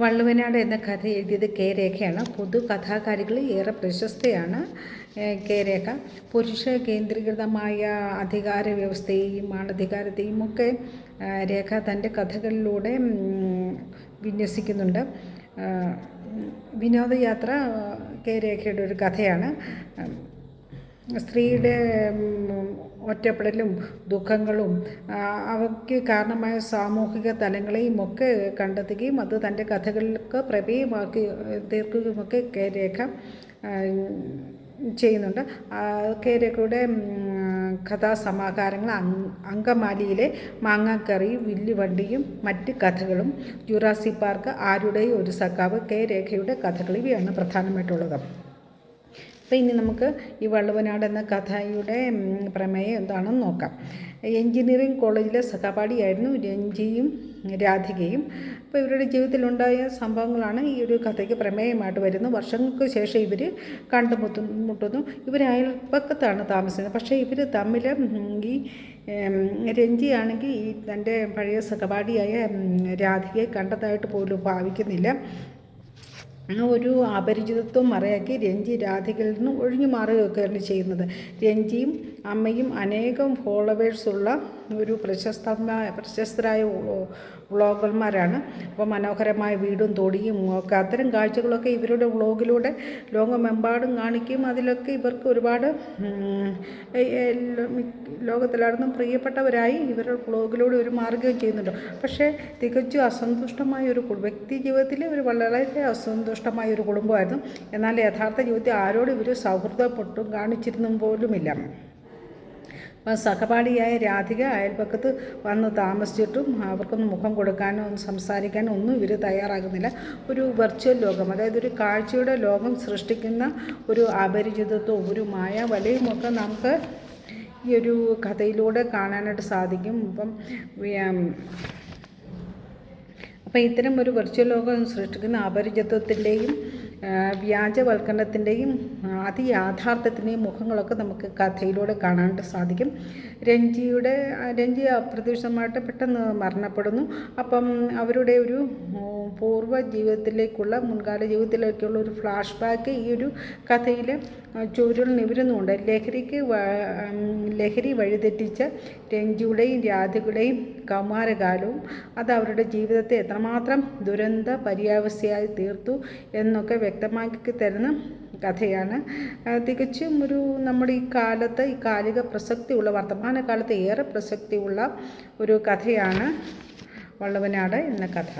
വള്ളുവനാട് എന്ന കഥ എഴുതിയത് കെ രേഖയാണ്. പൊതു കഥാകാരികളിൽ ഏറെ പ്രശസ്തയാണ് കെ രേഖ. പുരുഷ കേന്ദ്രീകൃതമായ അധികാര വ്യവസ്ഥയെയും ആണധികാരത്തെയും ഒക്കെ രേഖ തന്റെ കഥകളിലൂടെ വിന്യസിക്കുന്നുണ്ട്. വിനോദയാത്ര കെ രേഖയുടെ ഒരു കഥയാണ്. സ്ത്രീയുടെ ഒറ്റപ്പെടലും ദുഃഖങ്ങളും അവയ്ക്ക് കാരണമായ സാമൂഹിക തലങ്ങളെയും ഒക്കെ കണ്ടെത്തുകയും അത് തന്റെ കഥകൾക്ക് പ്രമേയമാക്കി തീർക്കുകയുമൊക്കെ കെ രേഖ ചെയ്യുന്നുണ്ട്. കെ രേഖയുടെ കഥാസമാഹാരങ്ങൾ അങ്കമാലിയിലെ മാങ്ങാക്കറി വില്ലുവണ്ടിയും മറ്റ് കഥകളും ജുറാസി പാർക്ക് ആരുടെയും ഒരു സഖാവ് കെ രേഖയുടെ കഥകൾ ഇവയാണ് പ്രധാനമായിട്ടുള്ളത്. അപ്പോൾ ഇനി നമുക്ക് ഈ വള്ളുവനാട് എന്ന കഥയുടെ പ്രമേയം എന്താണെന്ന് നോക്കാം. എഞ്ചിനീയറിംഗ് കോളേജിലെ സഹപാഠിയായിരുന്നു രഞ്ജിയും രാധികയും. അപ്പോൾ ഇവരുടെ ജീവിതത്തിലുണ്ടായ സംഭവങ്ങളാണ് ഈ ഒരു കഥയ്ക്ക് പ്രമേയമായിട്ട് വരുന്നത്. വർഷങ്ങൾക്ക് ശേഷം ഇവർ കണ്ടുമുത്തു മുട്ടുന്നു ഇവർ അയൽപ്പക്കത്താണ് താമസിക്കുന്നത്. പക്ഷേ ഇവർ തമ്മിൽ ഈ രഞ്ജിയാണെങ്കിൽ ഈ തന്റെ പഴയ സഹപാഠിയായ രാധികയെ കണ്ടതായിട്ട് പോലും ഭാവിക്കുന്നില്ല. ഒരു അപരിചിതത്വം മറയാക്കി രഞ്ജി രാധികയിൽ നിന്ന് ഒഴിഞ്ഞു മാറുകയൊക്കെയാണ് ചെയ്യുന്നത്. രഞ്ജിയും അമ്മയും അനേകം ഫോളോവേഴ്സുള്ള ഒരു പ്രശസ്തമായ പ്രശസ്തരായ വ്ളോഗർമാരാണ്. അപ്പോൾ മനോഹരമായ വീടും തൊടിയും ഒക്കെ അത്തരം കാഴ്ചകളൊക്കെ ഇവരുടെ വ്ളോഗിലൂടെ ലോകമെമ്പാടും കാണിക്കും. അതിലൊക്കെ ഇവർക്ക് ഒരുപാട് ലോകത്തിലായിരുന്നും പ്രിയപ്പെട്ടവരായി ഇവരുടെ വ്ളോഗിലൂടെ ഒരു മാർഗം ചെയ്യുന്നുണ്ട്. പക്ഷേ തികച്ചും അസന്തുഷ്ടമായ ഒരു വ്യക്തി ജീവിതത്തിൽ ഇവർ വളരെ അസന്തുഷ്ടമായ ഒരു കുടുംബമായിരുന്നു. എന്നാൽ യഥാർത്ഥ ജീവിതത്തിൽ ആരോടും ഇവർ സൗഹൃദപ്പെട്ടും കാണിച്ചിരുന്നും പോലുമില്ല. അപ്പം സഹപാഠിയായ രാധിക അയൽപക്കത്ത് വന്ന് താമസിച്ചിട്ടും അവർക്കൊന്നും മുഖം കൊടുക്കാനോ സംസാരിക്കാനോ ഒന്നും ഇവർ തയ്യാറാകുന്നില്ല. ഒരു വെർച്വൽ ലോകം അതായത് ഒരു കാഴ്ചയുടെ ലോകം സൃഷ്ടിക്കുന്ന ഒരു അപരിചിതത്വവും ഒരു മായ വലയുമൊക്കെ നമുക്ക് ഈ ഒരു കഥയിലൂടെ കാണാനായിട്ട് സാധിക്കും. ഇപ്പം അപ്പോൾ ഇത്തരം ഒരു വെർച്വൽ ലോകം സൃഷ്ടിക്കുന്ന അപരിചിതത്വത്തിന്റെയും വ്യാജവൽക്കരണത്തിന്റെയും അതിയാഥാർത്ഥ്യത്തിന്റെയും മുഖങ്ങളൊക്കെ നമുക്ക് കഥയിലൂടെ കാണാനായിട്ട് സാധിക്കും. രഞ്ജിയുടെ രഞ്ജി അപ്രതീക്ഷിതമായിട്ട് പെട്ടെന്ന് മരണപ്പെടുന്നു. അപ്പം അവരുടെ ഒരു പൂർവ ജീവിതത്തിലേക്കുള്ള മുൻകാല ജീവിതത്തിലേക്കുള്ള ഒരു ഫ്ലാഷ് ബാക്ക് ഈ ഒരു കഥയിൽ ചുരുൾ നിവരുന്നുണ്ട്. ലഹരിക്ക് ലഹരി വഴിതെറ്റിച്ച രഞ്ജിയുടെയും രാധയുടെയും കൗമാരകാലവും അത് അവരുടെ ജീവിതത്തെ എത്രമാത്രം ദുരന്ത പര്യാവസ്ഥയായി തീർത്തു എന്നൊക്കെ വ്യക്തമാക്കി തരുന്ന കഥയാണ്. തികച്ചും ഒരു നമ്മുടെ ഈ കാലത്ത് ഈ കാലിക പ്രസക്തിയുള്ള വർത്തമാനകാലത്ത് ഏറെ പ്രസക്തിയുള്ള ഒരു കഥയാണ് വള്ളവനാട് എന്ന കഥ.